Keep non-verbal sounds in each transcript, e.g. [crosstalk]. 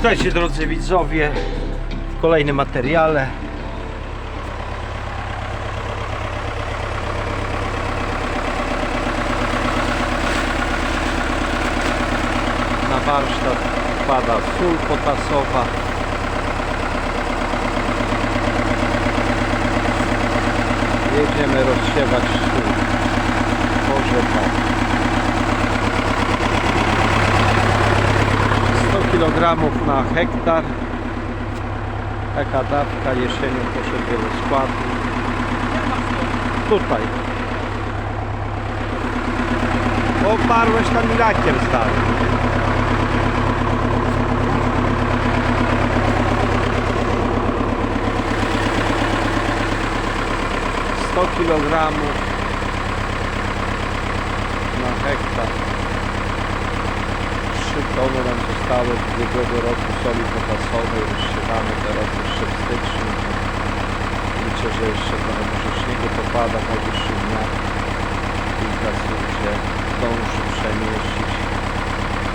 Witajcie drodzy widzowie w kolejnym materiale. Na warsztat pada sól potasowa. Jedziemy rozsiewać sól. Boże Pan. 100 kg na hektar. Taka dawka jesienią poszedł wiele składów. Tutaj. Oparłeś tam lakiem stary. Sto kilogramów na hektar. 3 tony nam zostały z ubiegłego roku soli potasowej, rozsiewamy teraz jeszcze w styczniu. Liczę, że jeszcze trochę może śniegu popada w najbliższych dniach. Kilka słów się zdąży przemieścić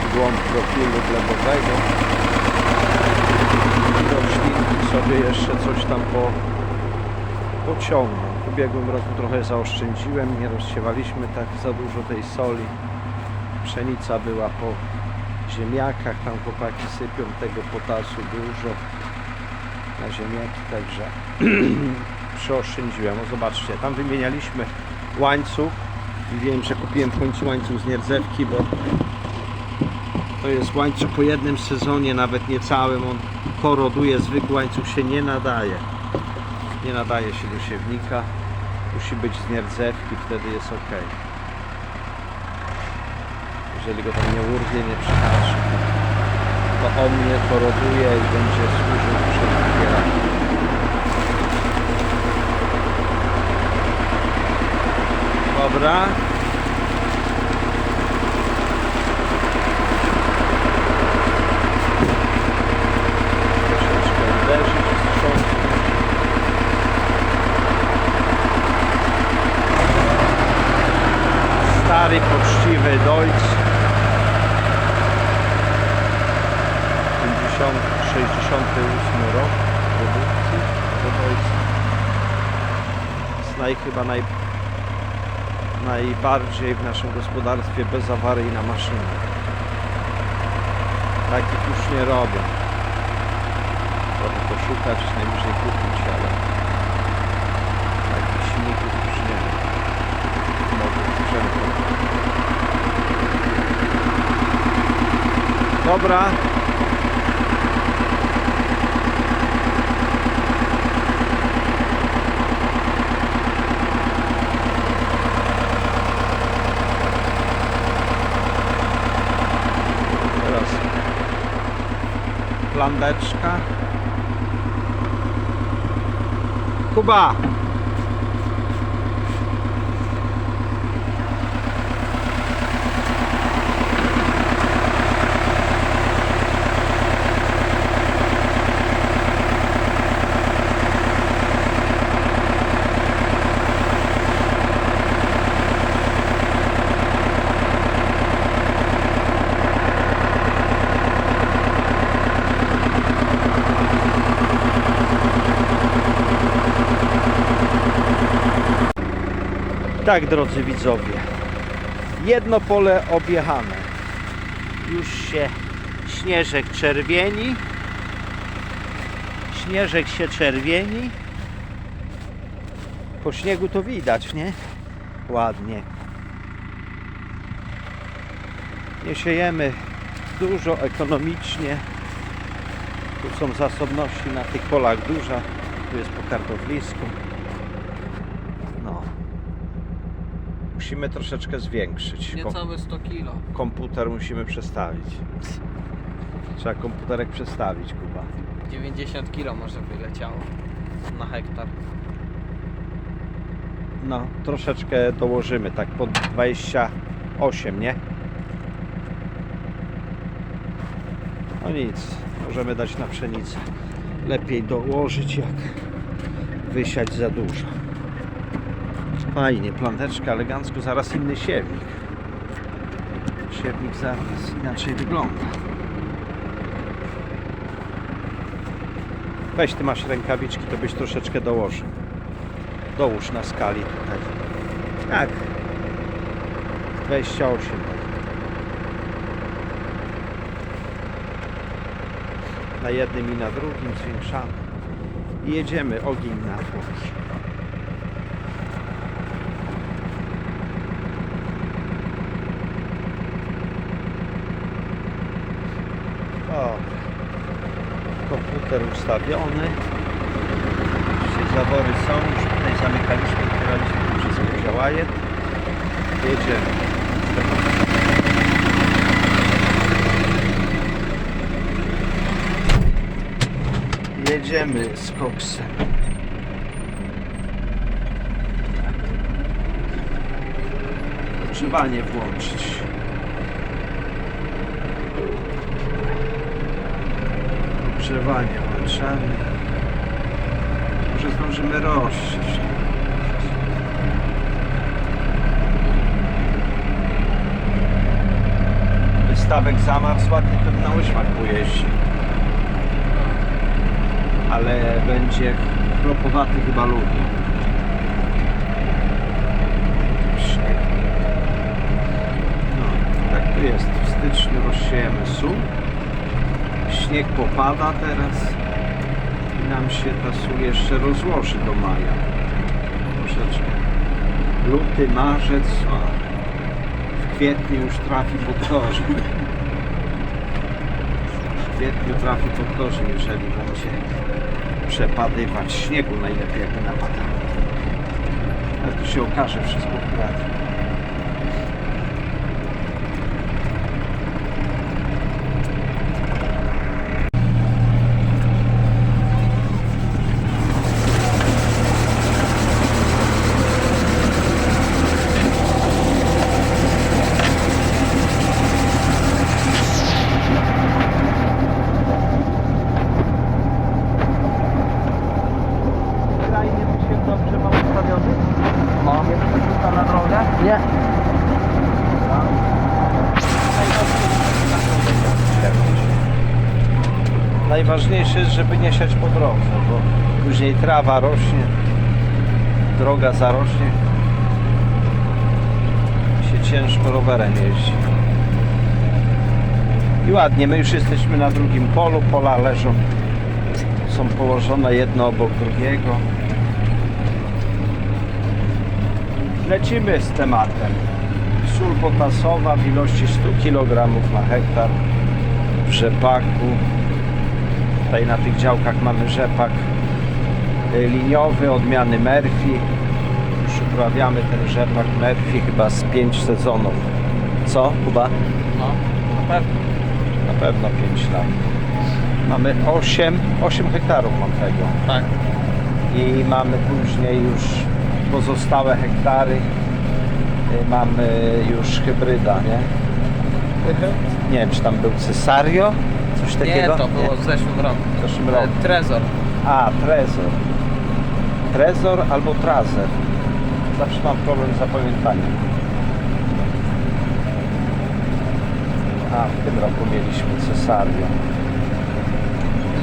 w głąb profilu glebowego. Roślinki sobie jeszcze coś tam po, pociągną. W ubiegłym roku trochę zaoszczędziłem, nie rozsiewaliśmy tak za dużo tej soli. Pszenica była po ziemniakach, tam chłopaki sypią tego potasu dużo na ziemniaki, także [clears throat] przeoszczędziłem. O zobaczcie, tam wymienialiśmy łańcuch. I wiem, że kupiłem w końcu łańcuch z nierdzewki, bo to jest łańcuch po jednym sezonie, nawet nie całym, on koroduje, zwykły łańcuch się nie nadaje. Nie nadaje się do siewnika, musi być z nierdzewki, wtedy jest ok jeżeli go tam nie urwie, nie przyhaczy, to on nie koroduje i będzie służył przed zbieraniem. Dobra. Stary, poczciwy Deutz 50, 68 rok produkcji Deutza jest naj, chyba naj, najbardziej w naszym gospodarstwie bezawaryjna maszyna. Takich już nie robią. Trochę poszukać, najwyżej kupić, ale takich silników już nie sprzętów Dobra. Teraz plandeczka. Kuba. Tak, drodzy widzowie, jedno pole objechane. Już się śnieżek czerwieni. Śnieżek się czerwieni. Po śniegu to widać, nie? Ładnie. Nie siejemy dużo, ekonomicznie. Tu są zasobności na tych polach duża. Tu jest po kartoflisku. No. Musimy troszeczkę zwiększyć. Niecałe 100 kilo. komputer musimy przestawić. Trzeba komputerek przestawić, Kuba. 90 kilo może wyleciało na hektar. No, troszeczkę dołożymy, tak po 28, nie? No nic, możemy dać na pszenicę. Lepiej dołożyć, jak wysiać za dużo. Fajnie, planteczka elegancko, zaraz inny siewnik. Siewnik zaraz inaczej wygląda. Weź ty masz rękawiczki, to byś troszeczkę dołożył. Dołóż na skali tutaj. Tak. 28. Na jednym i na drugim zwiększamy. I jedziemy ogień na tłoki. O, komputer ustawiony. Zawory są, już tutaj zamykaliśmy, otwieraliśmy wszystko działa. Jedziemy. Jedziemy z koksem. Ogrzewanie włączyć. Ogrzewanie włączamy. Może zdążymy rozsieć. Wystawek zamarzł, ładnie ten na łyżwach pojeździ. Ale będzie kropowaty chyba lubi. Śnieg. No, tak jest. W styczniu rozsiejemy sól. Śnieg popada teraz nam się ta jeszcze rozłoży do maja. Troszeczkę. Luty, marzec, o, w kwietniu już trafi pod korzeń. W kwietniu trafi pod korzeń, jeżeli będzie przepadywać śniegu najlepiej jakby napadało. Ale to się okaże wszystko w kwietniu. Krajnie by się dobrze ma ustawiony? No. Nie przerzuca na drogę? Nie. Najważniejsze jest, żeby nie siać po drodze, bo później trawa rośnie, droga zarośnie, się ciężko rowerem jeździ. I ładnie, my już jesteśmy na drugim polu, pola leżą, są położone jedno obok drugiego. Lecimy z tematem. Sól potasowa w ilości 100 kg na hektar w rzepaku. Tutaj na tych działkach mamy rzepak y, liniowy odmiany Murphy. Już uprawiamy ten rzepak Murphy chyba z 5 sezonów. Co, Kuba? No, na pewno. Na pewno 5 lat. Mamy 8, 8 hektarów mam tego. Tak. i mamy później już pozostałe hektary y, mamy już hybryda, nie? Nie wiem, czy tam był Cesario, coś Nie, takiego? to było w zeszłym roku. W zeszłym roku. E, Trezor. A, Trezor. Trezor albo Trazer. Zawsze mam problem z zapamiętaniem. A, w tym roku mieliśmy Cesario.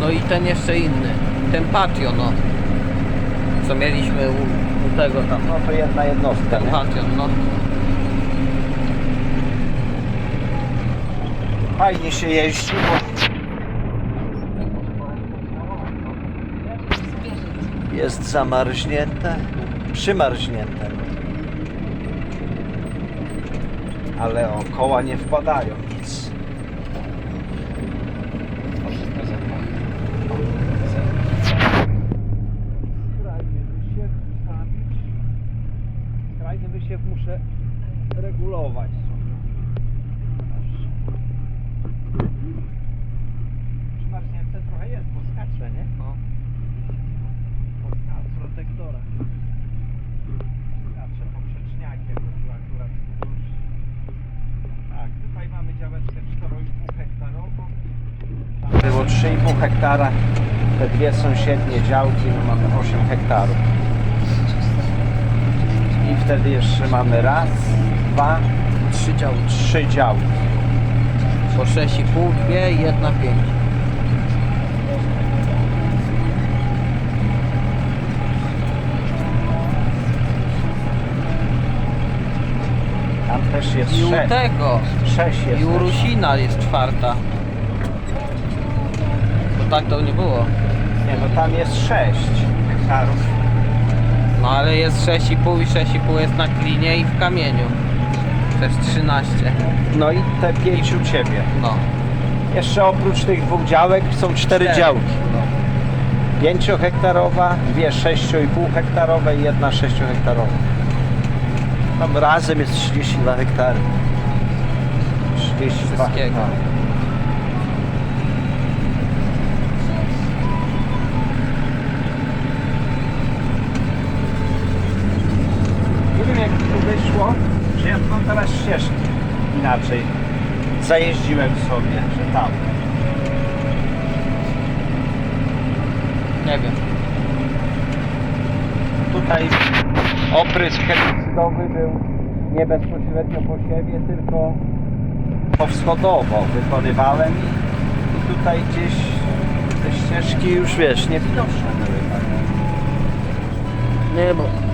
No i ten jeszcze inny. Ten Patio, no. Co mieliśmy u tego tam. No to jedna jednostka, Ten? Patio, no. Fajnie się jeździ, bo jest zamarznięte, przymarznięte. Ale o koła nie wpadają nic. hektara. Te dwie sąsiednie działki, no mamy 8 hektarów. I wtedy jeszcze mamy raz, dwa, Trzy działy. trzy działki. Po 6,5, 2 i 1,5. Tam też jest I u sześć. tego, Sześć jest. i u. Rusina jest czwarta. Tak to nie było. Nie, no tam jest 6 hektarów. No ale jest 6,5 i 6,5 jest na klinie i w kamieniu. To jest 13. No i te 5 u Ciebie. No. Jeszcze oprócz tych dwóch działek są cztery Cztery. działki. No. 5-hektarowa, dwie 6,5 hektarowe i jedna 6 hektarowa. Tam razem jest 32 hektary. 32 Wszystkiego. hektary. Nie wiem jak to wyszło, że ja mam teraz ścieżki inaczej. Zajeździłem sobie, że tam. Nie wiem. Tutaj oprysk herbicydowy był nie bezpośrednio po siebie, tylko powschodowo wykonywałem i tutaj gdzieś te ścieżki już wiesz, niewidoczne były. tak. Nie, bo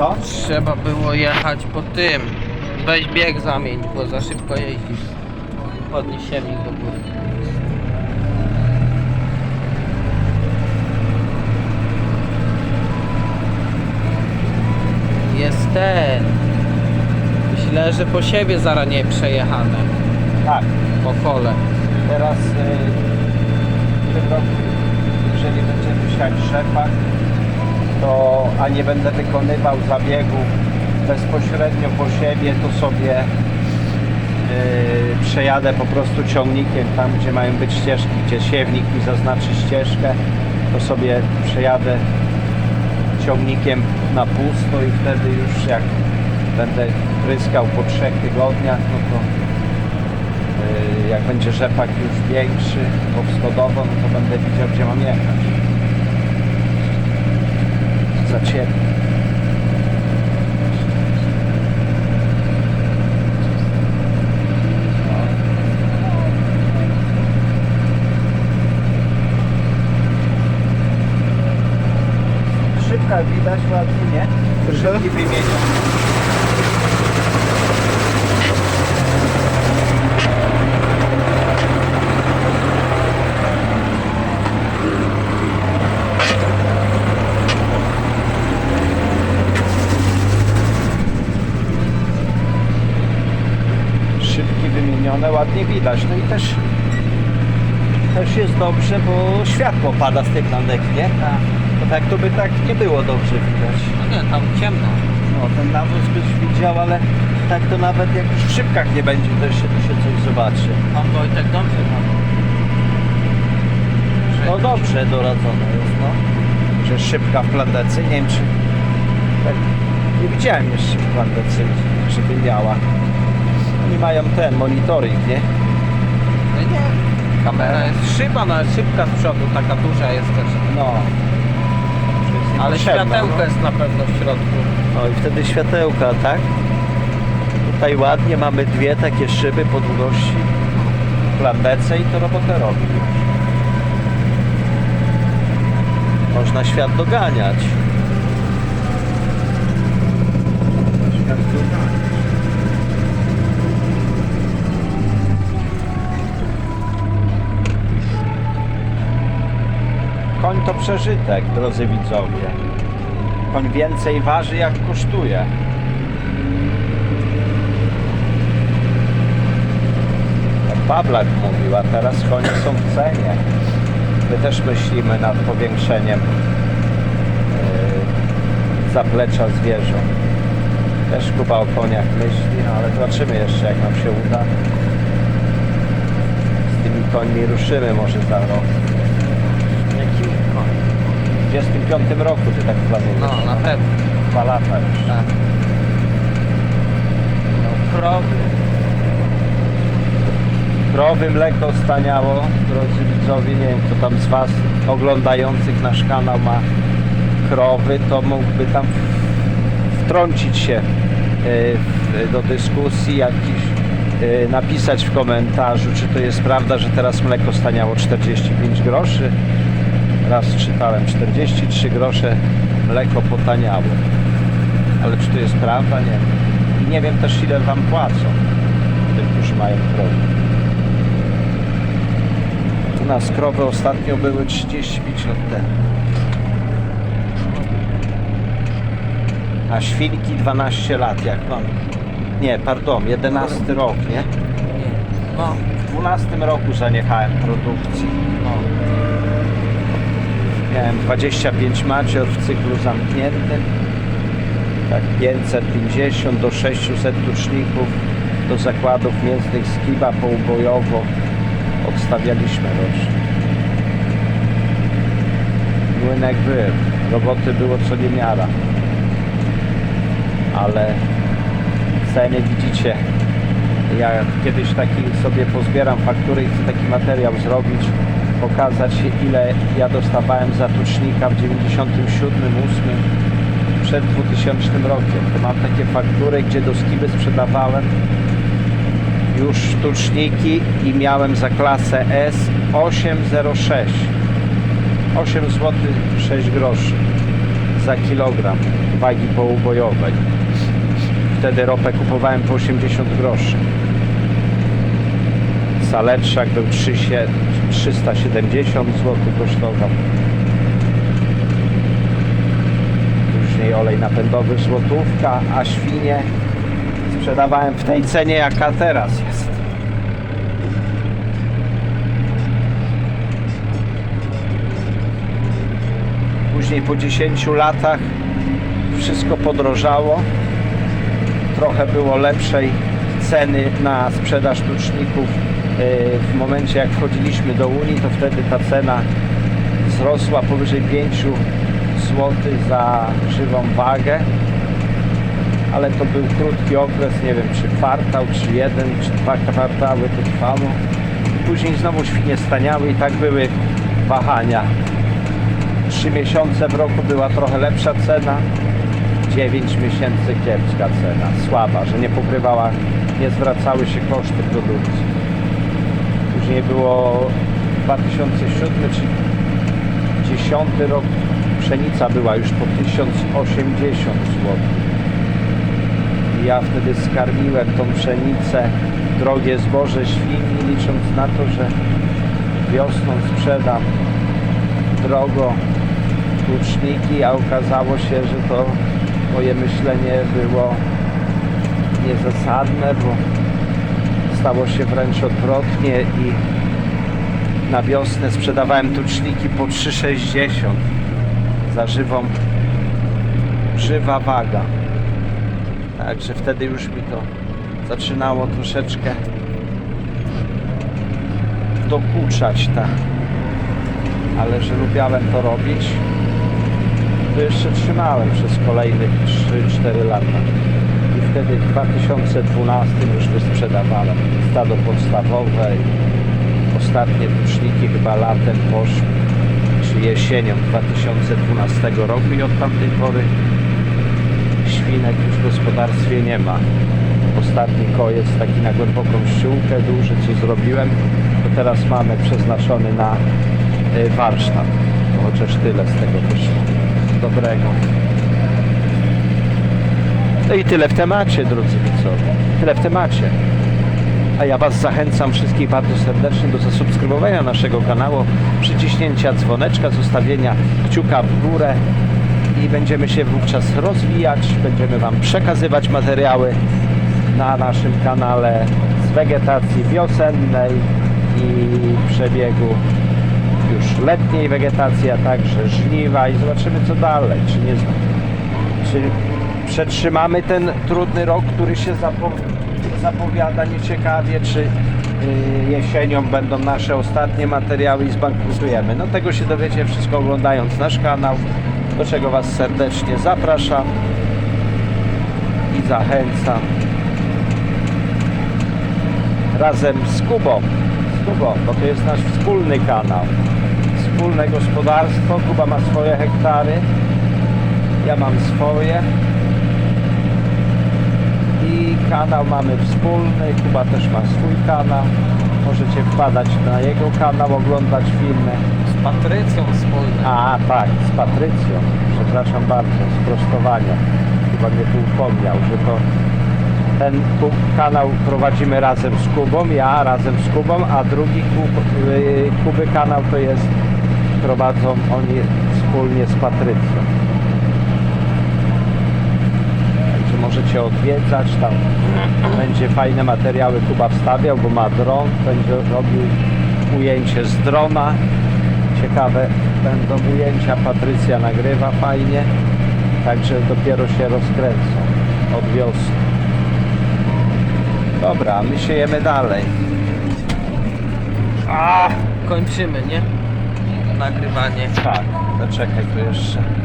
Co? trzeba było jechać po tym. Weź bieg zamień, bo za szybko jeździsz. Podnieś siewnik do góry. Jest ten. Źle, że po siebie zaraz nie przejechane. Tak, Po kole. teraz y, w tym roku, jeżeli będziemy siać rzepak, to a nie będę wykonywał zabiegów bezpośrednio po siebie, to sobie Yy, przejadę po prostu ciągnikiem tam, gdzie mają być ścieżki, gdzie siewnik mi zaznaczy ścieżkę, to sobie przejadę ciągnikiem na pusto i wtedy już jak będę pryskał po trzech tygodniach, no to yy, jak będzie rzepak już większy, powschodowo, no to będę widział, gdzie mam jechać. Za ciepło. Szybka widać ładnie, nie? Szybki wymienią. Szybki wymienione, ładnie widać. No i też też jest dobrze, bo światło pada z tych lanek, nie? To tak to by tak nie było dobrze widać. No nie, tam ciemno. No ten nawóz byś widział, ale tak to nawet jak już w szybkach nie będzie, to jeszcze tu się coś zobaczy. Pan Wojtek dobrze tam. No dobrze doradzone jest, no. Że szybka w plandecy, nie wiem czy... Tak, nie widziałem jeszcze w plandecy, żeby miała. Oni mają ten monitoring, nie? No nie. Kamera jest szyba, no szybka z przodu, taka duża jest też. No. Jest Ale niepotrzebna, światełko no. jest na pewno w środku. O i wtedy światełka, tak? Tutaj ładnie mamy dwie takie szyby po długości plandece i to robotę robi już. Można świat doganiać. Świat doganiać. Koń to przeżytek, drodzy widzowie. Koń więcej waży jak kosztuje. Jak Pawlak mówił, a teraz konie są w cenie. My też myślimy nad powiększeniem yy, zaplecza zwierząt. Też Kuba o koniach myśli, no ale zobaczymy jeszcze jak nam się uda. Z tymi końmi ruszymy może za rok. Jakim W 25 roku ty tak planujesz. No, na pewno. Dwa lata już. Tak. No, krowy. Krowy mleko staniało, drodzy widzowie, nie wiem kto tam z Was oglądających nasz kanał ma krowy, to mógłby tam wtrącić się e, do dyskusji, jakiś e, napisać w komentarzu, czy to jest prawda, że teraz mleko staniało 45 groszy. Raz czytałem 43 grosze mleko potaniało. Ale czy to jest prawda? Nie wiem. nie wiem też ile wam płacą, tym, którzy mają krowy. U nas krowy ostatnio były 35 lat temu. A świnki 12 lat, jak mam. Nie, pardon, 11 rok, nie? Nie. No, W 12 roku zaniechałem produkcji. no. Miałem 25 macior w cyklu zamkniętym. Tak 550 do 600 tuczników do zakładów mięsnych z Kiba poubojowo odstawialiśmy rocznie. Młynek był, roboty było co niemiara. Ale ceny widzicie. Ja kiedyś taki sobie pozbieram faktury i chcę taki materiał zrobić, pokazać ile ja dostawałem za tucznika w 97, 8 przed 2000 rokiem. Mam takie faktury, gdzie do Skiby sprzedawałem już tuczniki i miałem za klasę S 806 8 zł 6 groszy za kilogram wagi poubojowej. Wtedy ropę kupowałem po 80 groszy. Saleczak był 3, 370 zł kosztował. Później olej napędowy złotówka, a świnie sprzedawałem w tej cenie jaka teraz jest. Później po 10 latach wszystko podrożało. Trochę było lepszej ceny na sprzedaż tuczników w momencie jak wchodziliśmy do Unii, to wtedy ta cena wzrosła powyżej 5 zł za żywą wagę. Ale to był krótki okres, nie wiem czy kwartał, czy jeden, czy dwa kwartały to trwało. Później znowu świnie staniały i tak były wahania. Trzy miesiące w roku była trochę lepsza cena, 9 miesięcy kiepska cena, słaba, że nie pokrywała, nie zwracały się koszty produkcji. Później było 2007 czy 10 rok, pszenica była już po 1080 zł. Ja wtedy skarmiłem tą pszenicę, drogie zboże świni, licząc na to, że wiosną sprzedam drogo tłuczniki, a okazało się, że to moje myślenie było niezasadne, bo stało się wręcz odwrotnie i na wiosnę sprzedawałem tuczniki po 3,60 za żywą żywa waga. Także wtedy już mi to zaczynało troszeczkę dokuczać ta ale że lubiałem to robić, to jeszcze trzymałem przez kolejnych 3-4 lata. Wtedy w 2012 już wysprzedawałem stado podstawowe i ostatnie tuczniki chyba latem poszły, czy jesienią 2012 roku i od tamtej pory świnek już w gospodarstwie nie ma. Ostatni kojec taki na głęboką ściółkę duży, co zrobiłem, to teraz mamy przeznaczony na y, warsztat. Chociaż tyle z tego dobrego. No i tyle w temacie, drodzy widzowie. Tyle w temacie. A ja Was zachęcam wszystkich bardzo serdecznie do zasubskrybowania naszego kanału, przyciśnięcia dzwoneczka, zostawienia kciuka w górę i będziemy się wówczas rozwijać, będziemy Wam przekazywać materiały na naszym kanale z wegetacji wiosennej i przebiegu już letniej wegetacji, a także żniwa i zobaczymy co dalej, czy nie czy przetrzymamy ten trudny rok, który się zapo zapowiada nieciekawie, czy yy, jesienią będą nasze ostatnie materiały i zbankrutujemy. No tego się dowiecie wszystko oglądając nasz kanał, do czego Was serdecznie zapraszam i zachęcam. Razem z Kubą, z Kubą, bo to jest nasz wspólny kanał, wspólne gospodarstwo. Kuba ma swoje hektary, ja mam swoje kanał mamy wspólny, Kuba też ma swój kanał. Możecie wpadać na jego kanał, oglądać filmy. Z Patrycją wspólnie. A tak, z Patrycją. Przepraszam bardzo, sprostowania. Chyba mnie tu upomniał, że to Ten kanał prowadzimy razem z Kubą, ja razem z Kubą, a drugi Kub, y, Kuby kanał to jest prowadzą oni wspólnie z Patrycją. Także możecie odwiedzać, tam będzie fajne materiały Kuba wstawiał, bo ma dron, będzie robił ujęcie z drona. Ciekawe będą ujęcia, Patrycja nagrywa fajnie, także dopiero się rozkręcą od wiosny. Dobra, my siejemy dalej. A! Kończymy, nie? Nagrywanie. Tak, to czekaj tu jeszcze.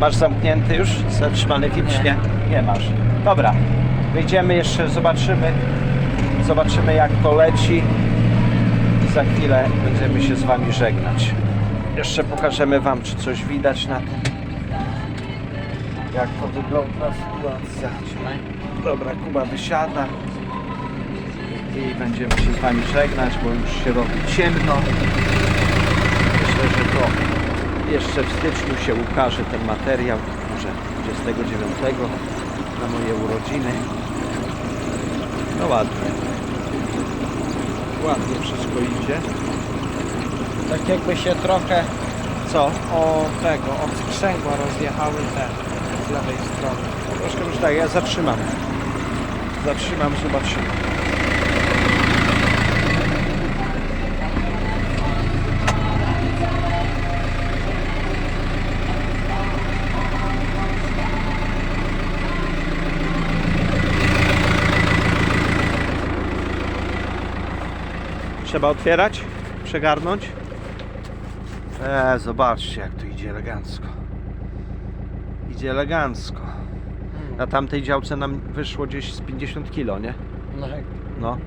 Masz zamknięty już? Zatrzymany czy nie? Nie masz. Dobra, wyjdziemy jeszcze, zobaczymy. Zobaczymy jak to leci. I za chwilę będziemy się z Wami żegnać. Jeszcze pokażemy Wam, czy coś widać na tym. Jak to wygląda sytuacja. Dobra, Kuba wysiada. I będziemy się z Wami żegnać, bo już się robi ciemno. Myślę, że to jeszcze w styczniu się ukaże ten materiał, może 29 na moje urodziny. No ładnie. Ładnie wszystko idzie. Tak jakby się trochę Co? o tego, od sprzęgła rozjechały te z lewej strony. Troszkę już tak, ja zatrzymam. Zatrzymam, zobaczymy. Trzeba otwierać? Przegarnąć? Eee, zobaczcie jak tu idzie elegancko. Idzie elegancko. Na tamtej działce nam wyszło gdzieś z 50 kg, nie? no, jak No.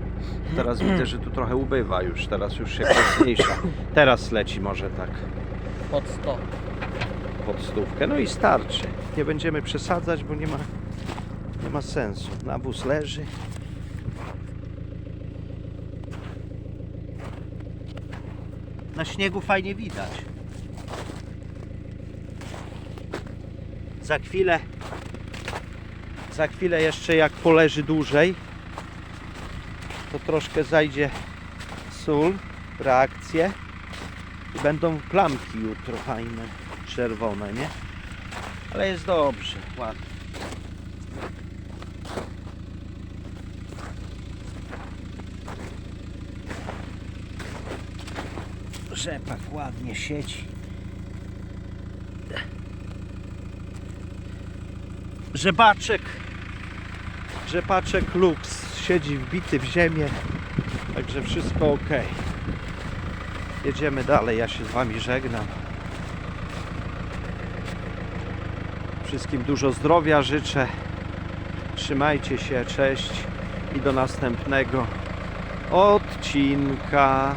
Teraz [clears throat] widzę, że tu trochę ubywa już, teraz już się mniejsza. Teraz leci może tak pod 100. pod stówkę. No i starczy. Nie będziemy przesadzać, bo nie ma, nie ma sensu. Nawóz leży. Na śniegu fajnie widać. Za chwilę za chwilę jeszcze jak poleży dłużej to troszkę zajdzie sól, reakcje i będą plamki jutro fajne, czerwone, nie? Ale jest dobrze, ładnie. Rzepak ładnie siedzi. Rzepaczek, rzepaczek luks, siedzi wbity w ziemię, także wszystko ok. Jedziemy dalej, ja się z Wami żegnam. Wszystkim dużo zdrowia życzę. Trzymajcie się, cześć i do następnego odcinka.